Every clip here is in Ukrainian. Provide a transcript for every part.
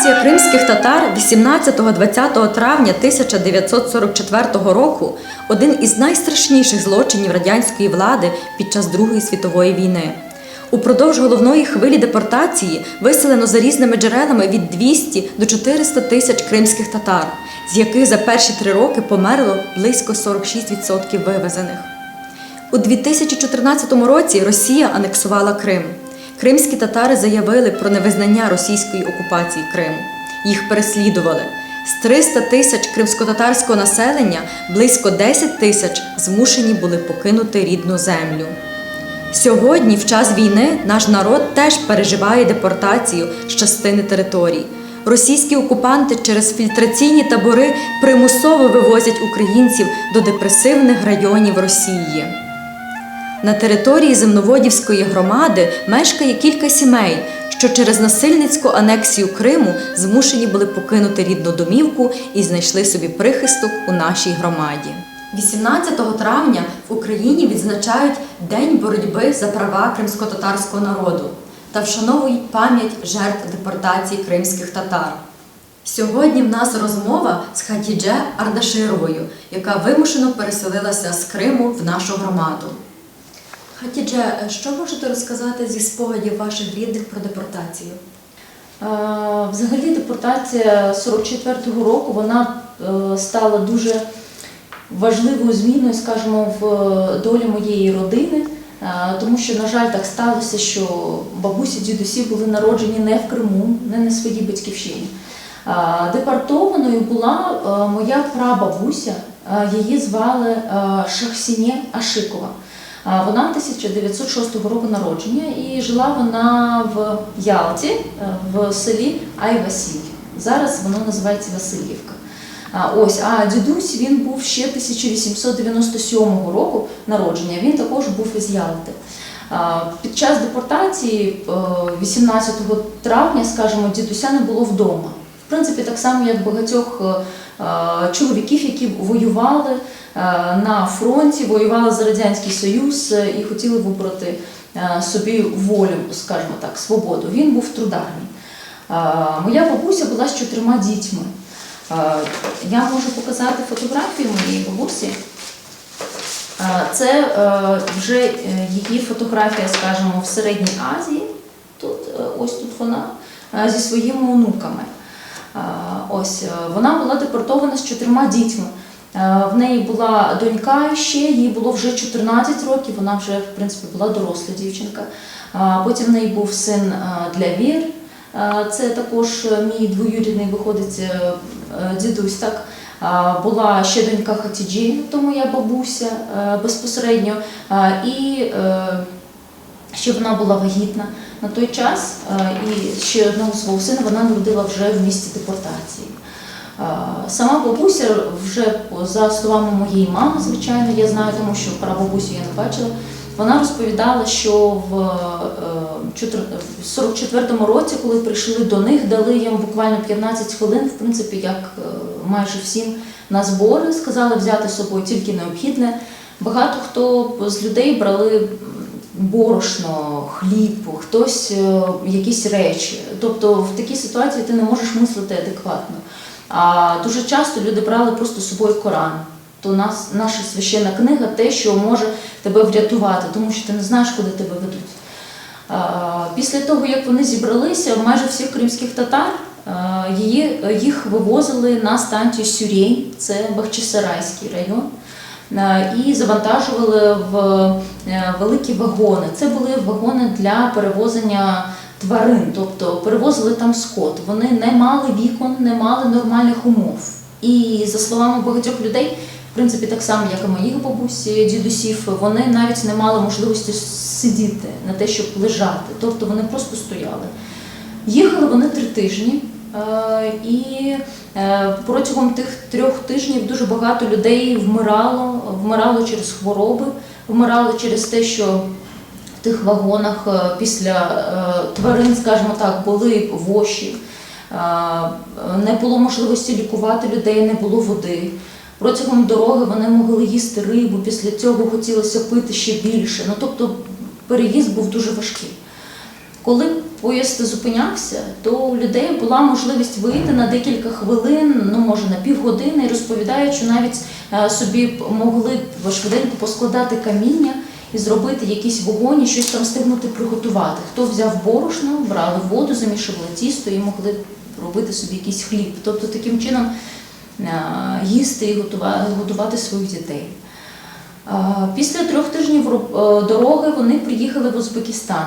Окупація кримських татар 18-20 травня 1944 року один із найстрашніших злочинів радянської влади під час Другої світової війни. Упродовж головної хвилі депортації виселено за різними джерелами від 200 до 400 тисяч кримських татар, з яких за перші три роки померло близько 46% вивезених. У 2014 році Росія анексувала Крим. Кримські татари заявили про невизнання російської окупації Криму. Їх переслідували. З 300 тисяч кримськотатарського населення близько 10 тисяч змушені були покинути рідну землю. Сьогодні, в час війни, наш народ теж переживає депортацію з частини територій. Російські окупанти через фільтраційні табори примусово вивозять українців до депресивних районів Росії. На території Земноводівської громади мешкає кілька сімей, що через насильницьку анексію Криму змушені були покинути рідну домівку і знайшли собі прихисток у нашій громаді. 18 травня в Україні відзначають День боротьби за права кримсько-татарського народу та вшановують пам'ять жертв депортації кримських татар. Сьогодні в нас розмова з Хатідже Ардашировою, яка вимушено переселилася з Криму в нашу громаду. Хатідже, що можете розказати зі спогадів ваших рідних про депортацію? Е, Взагалі депортація 44-го року вона е, стала дуже важливою зміною, скажімо, в е, долі моєї родини, тому що, на жаль, так сталося, що бабусі, дідусі були народжені не в Криму, не на своїй батьківщині. Депортованою була моя прабабуся, її звали Шахсіне Ашикова. Вона 1906 року народження і жила вона в Ялті, е, в селі Айвасіль. Зараз воно називається Васильівка. Ось, а дідусь він був ще 1897 року народження. Він також був із Ялти. Під час депортації е, 18 травня, скажімо, дідуся не було вдома. В принципі, так само, як багатьох е, е, чоловіків, які воювали е, на фронті, воювали за Радянський Союз е, і хотіли вибрати е, собі волю, скажімо так, свободу. Він був. Е, Моя бабуся була з чотирма дітьми. Е, Я можу показати фотографію моєї бабусі. Е, Це е, вже е, її фотографія, скажімо, в Середній Азії. Тут е, ось тут вона е, зі своїми онуками. Е, Ось е, вона була депортована з чотирма дітьми. Е, В неї була донька ще, їй було вже 14 років, вона вже в принципі була доросла дівчинка. Е, Потім в неї був син е, для Вір. Це також мій двоюрідний виходить дідусь. Так була ще донька Хатіджі, то моя бабуся безпосередньо. І ще вона була вагітна на той час, і ще одного свого сина вона народила вже в місті депортації. Е, Сама бабуся вже за словами моєї мами, звичайно, я знаю, тому що прабабусю я не бачила. Вона розповідала, що в е, чотир- в 44-му році, коли прийшли до них, дали їм буквально 15 хвилин, в принципі, як е, майже всім на збори, сказали взяти з собою тільки необхідне. Багато хто з людей брали борошно, хліб, хтось е, якісь речі. Тобто в такій ситуації ти не можеш мислити адекватно. А дуже часто люди брали просто з собою Коран. То нас, наша священна книга те, що може тебе врятувати, тому що ти не знаєш, куди тебе ведуть. А, Після того, як вони зібралися, майже всіх кримських татар а, її, їх вивозили на станцію Сюрєнь, це Бахчисарайський район, і завантажували в е, великі вагони. Це були вагони для перевозення тварин, тобто перевозили там скот. Вони не мали вікон, не мали нормальних умов. І за словами багатьох людей, в принципі, так само, як і моїх бабусь, дідусів, вони навіть не мали можливості сидіти на те, щоб лежати. Тобто вони просто стояли. Їхали вони три тижні, е, і е, протягом тих трьох тижнів дуже багато людей вмирало, вмирало через хвороби, вмирало через те, що тих вагонах е, після е, тварин, скажімо так, були воші, е, не було можливості лікувати людей, не було води. Протягом дороги вони могли їсти рибу, після цього хотілося пити ще більше. Ну тобто переїзд був дуже важкий. Коли поїзд зупинявся, то у людей була можливість вийти на декілька хвилин, ну може на півгодини, і розповідають, навіть собі могли швиденько поскладати каміння і зробити якісь вогонь, і щось там встигнути приготувати. Хто взяв борошно, брали воду, замішували тісто і могли робити собі якийсь хліб. Тобто таким чином е, їсти і готувати, своїх дітей. Після трьох тижнів е, дороги вони приїхали в Узбекистан.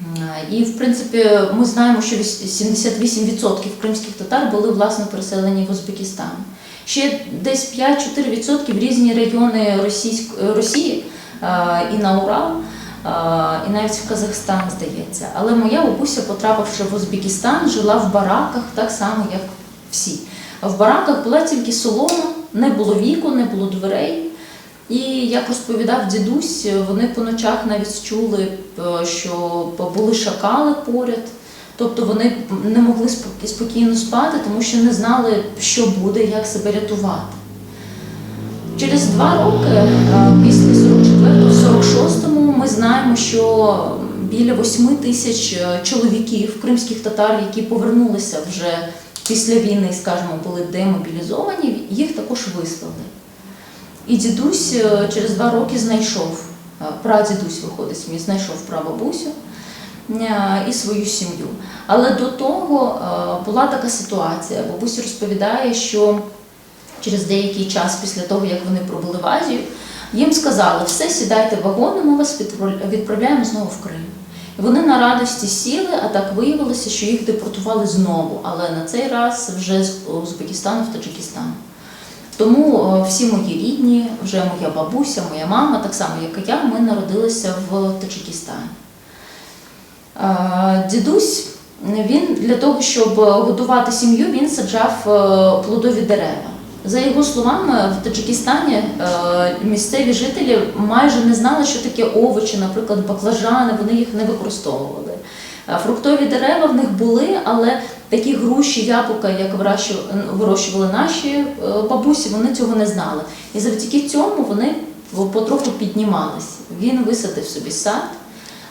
Е, І, в принципі, ми знаємо, що 78% кримських татар були власне переселені в Узбекистан. Ще десь 5-4% різні регіони. Росії е, і на Урал, е, і навіть в Казахстан, здається. Але моя бабуся, потрапивши в Узбекистан, жила в бараках так само, як всі. В бараках була тільки солома, не було вікон, не було дверей. І як розповідав дідусь, вони по ночах навіть чули, е, що були шакали поряд. Тобто вони не могли спокійно спати, тому що не знали, що буде, як себе рятувати. Через два роки, е, після 44-46-му, ми знаємо, що біля 8 тисяч е, чоловіків, кримських татар, які повернулися вже після війни, скажімо, були демобілізовані, їх також вислали. І дідусь е, через два роки знайшов, прадідусь виходить, мій знайшов прабабусю і свою сім'ю. Але до того була така ситуація. Бабуся розповідає, що через деякий час після того, як вони пробули в Азію, їм сказали, все, сідайте в вагони, ми вас відправляємо знову в Крим. І вони на радості сіли, а так виявилося, що їх депортували знову, але на цей раз вже з Узбекистану в Таджикистан. Тому е, всі мої рідні, вже моя бабуся, моя мама, так само як і я, ми народилися в Таджикистані. Е, Дідусь, він для того, щоб годувати сім'ю, він саджав е, плодові дерева. За його словами, в Таджикистані е, місцеві жителі майже не знали, що таке овочі, наприклад, баклажани, вони їх не використовували. Е, Фруктові дерева в них були, але такі груші, яблука, як вирощували наші е, бабусі, вони цього не знали. І завдяки цьому вони потроху піднімались. Він висадив собі сад,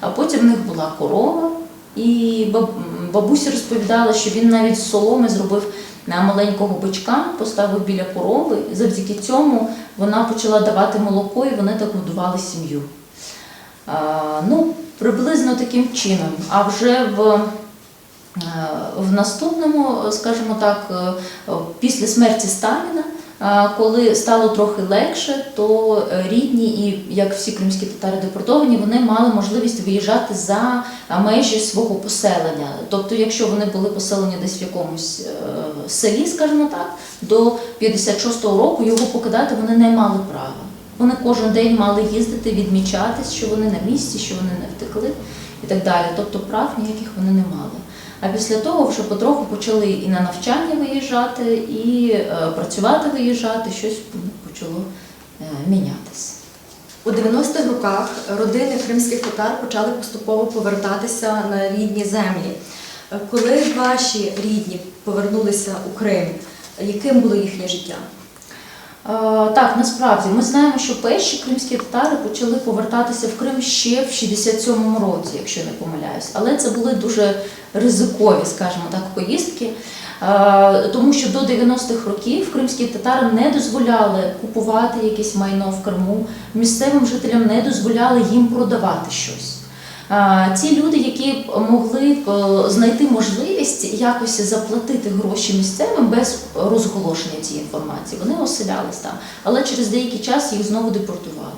а потім в них була корова. І баб- бабуся розповідала, що він навіть з соломи зробив на маленького бичка, поставив біля корови. Завдяки цьому вона почала давати молоко, і вони так годували сім'ю. Ну, приблизно таким чином. А вже в, е, в наступному, скажімо так, е, після смерті Сталіна, коли стало трохи легше, то е, рідні і як всі кримські татари депортовані, вони мали можливість виїжджати за межі свого поселення. Тобто, якщо вони були поселені десь в якомусь е, селі, скажімо так, до 56-го року його покидати вони не мали права. Вони кожен день мали їздити, відмічатись, що вони на місці, що вони не втекли і так далі. Тобто прав ніяких вони не мали. А після того вже потроху почали і на навчання виїжджати, і е, працювати виїжджати, щось почало е, мінятися. У 90-х роках родини кримських татар почали поступово повертатися на рідні землі. Коли ваші рідні повернулися у Крим, яким було їхнє життя? Е, Так, насправді ми знаємо, що перші кримські татари почали повертатися в Крим ще в 67-му році, якщо не помиляюсь. Але це були дуже ризикові, скажімо так, поїздки, Е, тому що до 90-х років кримські татари не дозволяли купувати якесь майно в Криму, місцевим жителям не дозволяли їм продавати щось. Ті люди, які могли е, знайти можливість якось заплатити гроші місцевим без розголошення цієї інформації, вони оселялись там, але через деякий час їх знову депортували.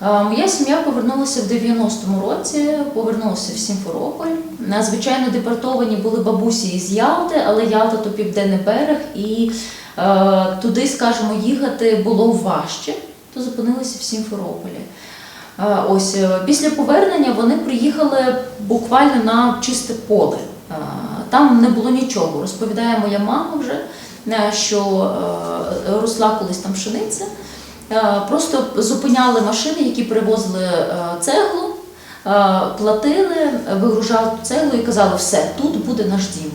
Моя сім'я повернулася в 90-му році, повернулася в Сімферополь. Звичайно, депортовані були бабусі із Ялти, але Ялта то південний берег, і е, туди, скажімо, їхати було важче, то зупинилися в Сімферополі. Е, Ось е, після повернення вони приїхали буквально на чисте поле. Е, Там не було нічого. Розповідає моя мама вже, що росла колись там пшениця. Просто зупиняли машини, які привозили цеглу, платили, вигружали цеглу і казали, все, тут буде наш дім.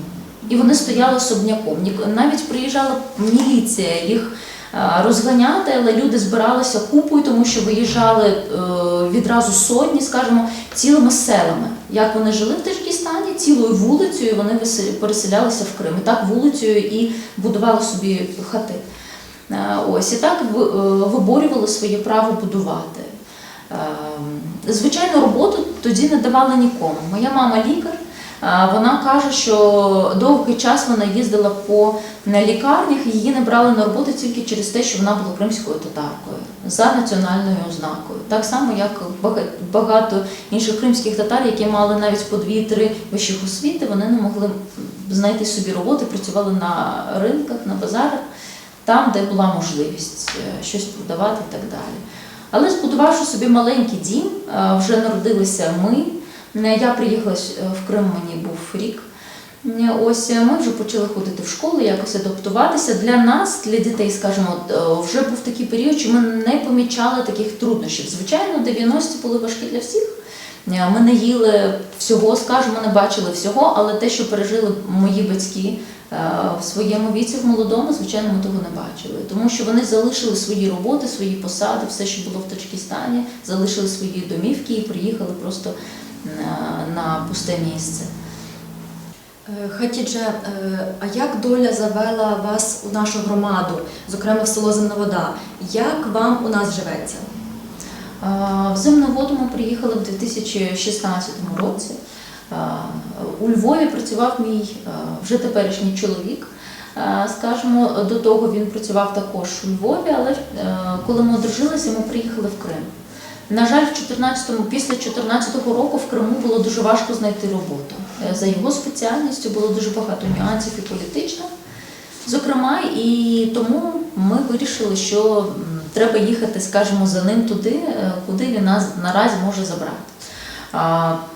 І вони стояли особняком. Навіть приїжджала міліція, їх розганяти, але люди збиралися купою, тому що виїжджали е, відразу сотні, скажімо, цілими селами. Як вони жили в Таджикистані, цілою вулицею вони переселялися в Крим. І так вулицею і будували собі хати. Е, Ось і так е, виборювали своє право будувати. Е, Звичайно, роботу тоді не давали нікому. Моя мама лікар. Вона каже, що довгий час вона їздила по лікарнях, її не брали на роботу тільки через те, що вона була кримською татаркою за національною ознакою. Так само, як багато інших кримських татар, які мали навіть по дві-три вищих освіти, вони не могли знайти собі роботи, працювали на ринках, на базарах, там, де була можливість е, щось продавати і так далі. Але збудувавши собі маленький дім, е, вже народилися ми. Е, Я приїхала е, в Крим, мені був рік. Е, Ось ми вже почали ходити в школу, якось адаптуватися. Для нас, для дітей, скажімо, вже був такий період, що ми не помічали таких труднощів. Звичайно, 90-ті були важкі для всіх. Ми не їли всього, скажімо, не бачили всього, але те, що пережили мої батьки в своєму віці, в молодому, звичайно, ми того не бачили. Тому що вони залишили свої роботи, свої посади, все, що було в Таджикистані, залишили свої домівки і приїхали просто на, на пусте місце. Е, Хатідже, е, а як доля завела вас у нашу громаду, зокрема в село Земна Вода? Як вам у нас живеться? В Зимну воду ми приїхали в 2016 році. У Львові працював мій вже теперішній чоловік. Скажімо, до того він працював також у Львові, але е, коли ми одружилися, ми приїхали в Крим. На жаль, в 14-му, після 2014 року в Криму було дуже важко знайти роботу. Е, За його спеціальністю було дуже багато нюансів і політично. Зокрема, і тому ми вирішили, що треба їхати, скажімо, за ним туди, е, куди він нас наразі може забрати.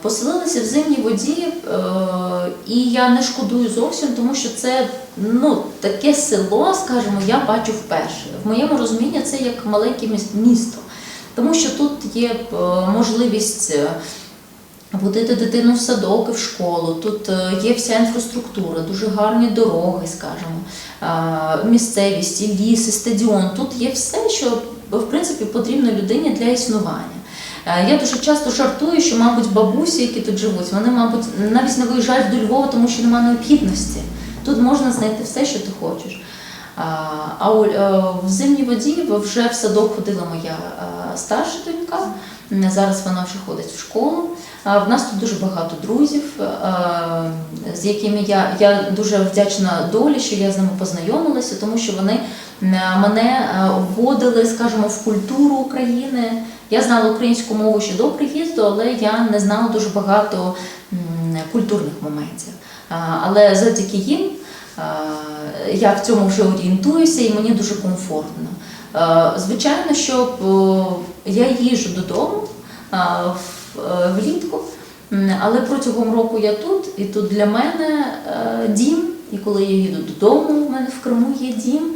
Поселилися в зимній воді, е, і я не шкодую зовсім, тому що це ну, таке село, скажімо, я бачу вперше. В моєму розумінні це як маленьке місто, тому що тут є е, можливість. е, Водити дитину в садок і в школу. Тут е, є вся інфраструктура, дуже гарні дороги, скажімо, місцевість, і ліс, і стадіон. Тут є все, що в принципі потрібно людині для існування. Я дуже часто жартую, що, мабуть, бабусі, які тут живуть, вони, мабуть, навіть не виїжджають до Львова, тому що немає необхідності. Тут можна знайти все, що ти хочеш. А, е, в зимній воді вже в садок ходила моя е, старша донька. Зараз вона вже ходить в школу. В нас тут дуже багато друзів, е, з якими я, я дуже вдячна долі, що я з ними познайомилася, тому що вони мене вводили, скажімо, в культуру України. Я знала українську мову ще до приїзду, але я не знала дуже багато культурних моментів. Але завдяки їм я в цьому вже орієнтуюся і мені дуже комфортно. Звичайно, що я їжджу додому е, влітку, але протягом року я тут, і тут для мене е, дім. І коли я їду додому, в мене в Криму є дім.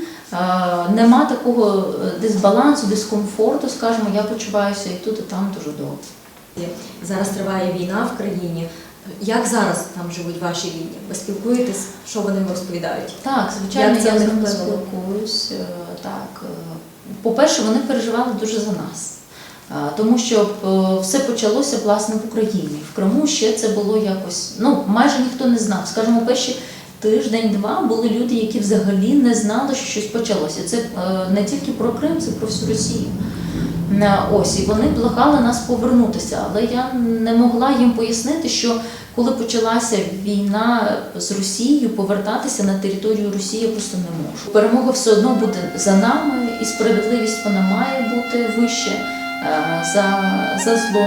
Нема такого е, дисбалансу, дискомфорту, скажімо, я почуваюся і тут, і там дуже добре. Зараз триває війна в країні. Як зараз там живуть ваші рідні? Ви спілкуєтесь? Що вони вам розповідають? Так, звичайно, Як я з ними спілкуюсь. е, Так, е, по-перше, вони переживали дуже за нас. Е, Тому що все почалося власне в Україні. В Криму ще це було якось, ну майже ніхто не знав. Скажімо, перші тиждень-два були люди, які взагалі не знали, що щось почалося. Це не тільки про Крим, це про всю Росію. Ось, і вони благали нас повернутися, але я не могла їм пояснити, що коли почалася війна з Росією, повертатися на територію Росії я просто не можу. Перемога все одно буде за нами, і справедливість вона має бути вище е, за, за зло.